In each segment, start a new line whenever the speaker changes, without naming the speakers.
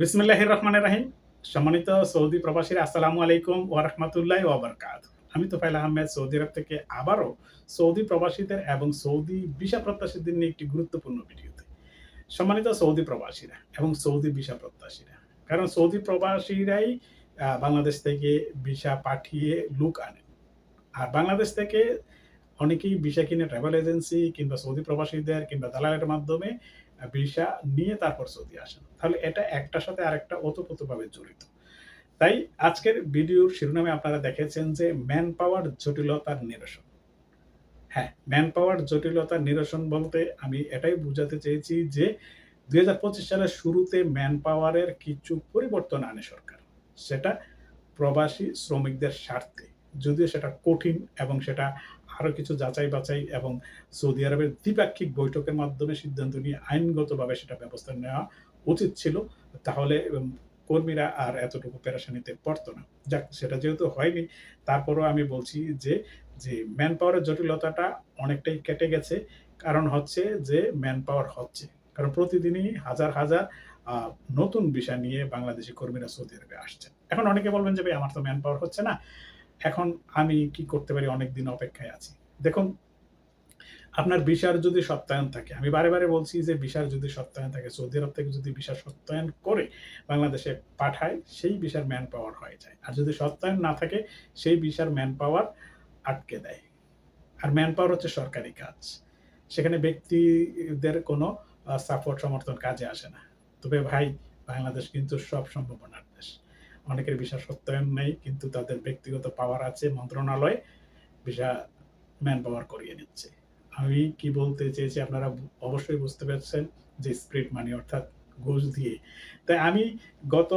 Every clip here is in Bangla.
বিসমিল্লাহির রহমানির রাহিম। সম্মানিত সৌদি প্রবাসীরা আসসালামু আলাইকুম ওয়া রাহমাতুল্লাহি ওয়া বারাকাতুহু আমি তোফাইল আহমেদ, সৌদি আরব থেকে আবারও সৌদি প্রবাসীদের এবং সৌদি ভিসা প্রত্যাশীদের নিয়ে একটি গুরুত্বপূর্ণ ভিডিওতে। সম্মানিত সৌদি প্রবাসীরা এবং সৌদি ভিসা প্রত্যাশীরা। কারণ সৌদি প্রবাসীরাই বাংলাদেশ থেকে ভিসা পাঠিয়ে লুক আনেন। আর বাংলাদেশ থেকে অনেকেই ভিসা কিনে ট্রাভেল এজেন্সি কিংবা সৌদি প্রবাসীদের কিংবা দালালের মাধ্যমে ভিসা নিয়ে তারপর সৌদি আসেন। তাহলে এটা একটার সাথে আরেকটা ওতপ্রোতভাবে জড়িত। তাই আজকের ভিডিওর শিরোনামে আপনারা দেখেছেন যে ম্যান পাওয়ার জটিলতার নিরসন। হ্যাঁ ম্যান পাওয়ার জটিলতার নিরসন বলতে আমি এটাই বোঝাতে চেয়েছি যে দুই হাজার পঁচিশ সালের শুরুতে ম্যান পাওয়ারের কিছু পরিবর্তন আনে সরকার। সেটা প্রবাসী শ্রমিকদের স্বার্থে। যদিও সেটা কঠিন এবং সেটা আরও কিছু যাচাই বাছাই এবং সৌদি আরবের দ্বিপাক্ষিক বৈঠকের মাধ্যমে সিদ্ধান্ত নিয়ে আইনগতভাবে সেটা ব্যবস্থা নেওয়া উচিত ছিল, তাহলে কর্মীরা আর এতটুকু পেরেশানিতে পড়তো না। যাক, সেটা যেহেতু হয়নি, তারপরও আমি বলছি যে যে ম্যান পাওয়ারের জটিলতাটা অনেকটাই কেটে গেছে। কারণ হচ্ছে যে ম্যান পাওয়ার হচ্ছে। কারণ প্রতিদিনই হাজার হাজার নতুন বিষয় নিয়ে বাংলাদেশি কর্মীরা সৌদি আরবে আসছেন। এখন অনেকে বলবেন যে, ভাই, আমার তো ম্যান পাওয়ার হচ্ছে না। এখন আমি কি করতে পারি? অনেক দিন অপেক্ষায় আছি। দেখুন, আপনার বিশার যদি সত্যায়ন থাকে, আমি বারে বারে বলছি যে বিশার যদি সত্যায়ন থাকে, সৌদি আরব থেকে যদি বিশার সত্যায়ন করে বাংলাদেশে পাঠায়, সেই বিশার ম্যান পাওয়ার হয়ে যায়। আর যদি সত্যায়ন না থাকে, সেই বিশার ম্যান পাওয়ার আটকে দেয়। আর ম্যান পাওয়ার হচ্ছে সরকারি কাজ। সেখানে ব্যক্তিদের কোনো সাপোর্ট সমর্থন কাজে আসে না। তবে ভাই, বাংলাদেশ কিন্তু সব সম্ভাবনার দেশ। অনেকের ভিসা সত্যায়ন নেই, কিন্তু তাদের ব্যক্তিগত পাওয়ার আছে, মন্ত্রণালয়। ভিসা ম্যান পাওয়ার করিয়ে নিচ্ছে। আমি কি বলতে চেয়েছি আপনারা অবশ্যই বুঝতে পারছেন যে স্প্রিট মানি অর্থাৎ ঘুষ দিয়ে। তাই আমি গত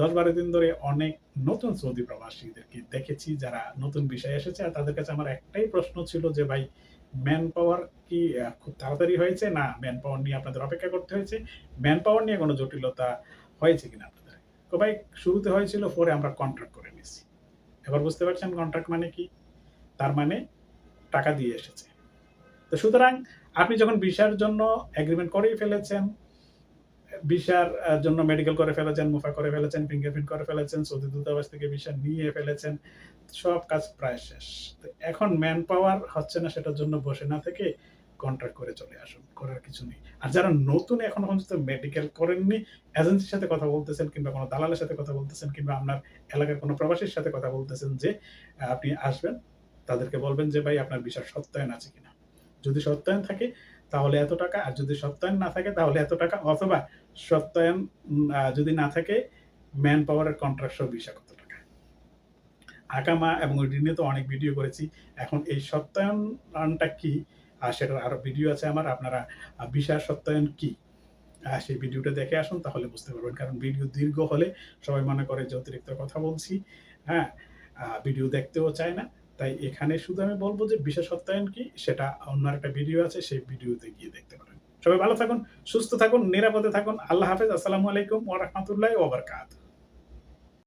দশ বারো দিন ধরে অনেক নতুন সৌদি প্রবাসীদেরকে দেখেছি যারা নতুন বিষয় এসেছে আর তাদের কাছে আমার একটাই প্রশ্ন ছিল যে, ভাই ম্যান পাওয়ার কি খুব তাড়াতাড়ি হয়েছে না ম্যান পাওয়ার নিয়ে আপনাদের অপেক্ষা করতে হয়েছে? ম্যান পাওয়ার নিয়ে কোনো জটিলতা হয়েছে কিনা আপনাদের? তো ভাই, শুরুতে হয়েছিল পরে আমরা কন্ট্রাক্ট করে নিয়েছি। এবার বুঝতে পারছেন কন্ট্রাক্ট মানে কি? তার মানে টাকা দিয়ে এসেছে। তো সুতরাং আপনি যখন ভিসার জন্য এগ্রিমেন্ট করেই ফেলেছেন, ভিসার জন্য মেডিকেল করে ফেলেছেন, মুফা করে ফেলেছেন ফিঙ্গারপ্রিন্ট করে ফেলেছেন, সৌদি দূতাবাস থেকে ভিসা নিয়ে ফেলেছেন, সব কাজ প্রায় শেষ। তো এখন ম্যান পাওয়ার হচ্ছে না সেটার জন্য বসে না থেকে কন্ট্রাক্ট করে চলে আসুন, করার কিছু নেই। আর যারা নতুন এখন পর্যন্ত মেডিকেল করেননি এজেন্সির সাথে কথা বলতেছেন কিংবা কোনো দালালের সাথে কথা বলতেছেন কিংবা আপনার এলাকার কোনো প্রবাসীর সাথে কথা বলতেছেন যে, আপনি আসবেন তাদেরকে বলবেন যে ভাই আপনার ভিসার সত্যায়ন আছে কিনা? যদি সত্যায়ন থাকে তাহলে এত টাকা আর যদি সত্যায়ন না থাকে তাহলে এত টাকা অথবা সত্যায়ন যদি না থাকে ম্যান পাওয়ারের কন্ট্রাক্ট সহ ভিসা কত টাকা আকামা এবং ওই নিয়ে তো অনেক ভিডিও করেছি। এখন এই সত্যায়নটা কি? আর সেটার আরও ভিডিও আছে আমার। আপনারা আহ, সত্যায়ন কি? সেই ভিডিওটা দেখে আসুন তাহলে বুঝতে পারবেন। কারণ ভিডিও দীর্ঘ হলে সবাই মনে করে যে অতিরিক্ত কথা বলছি। হ্যাঁ ভিডিও দেখতেও চায় না। তাই এখানে শুধু আমি বলব যে বিশেষ সত্যায়ন কি, সেটা অন্য একটা ভিডিও আছে, সেই ভিডিওতে গিয়ে দেখতে পারেন। সবাই ভালো থাকুন, সুস্থ থাকুন, নিরাপদে থাকুন। আল্লাহ হাফেজ, আসসালামু আলাইকুম ওয়া রাহমাতুল্লাহি ওয়া বারাকাতুহু।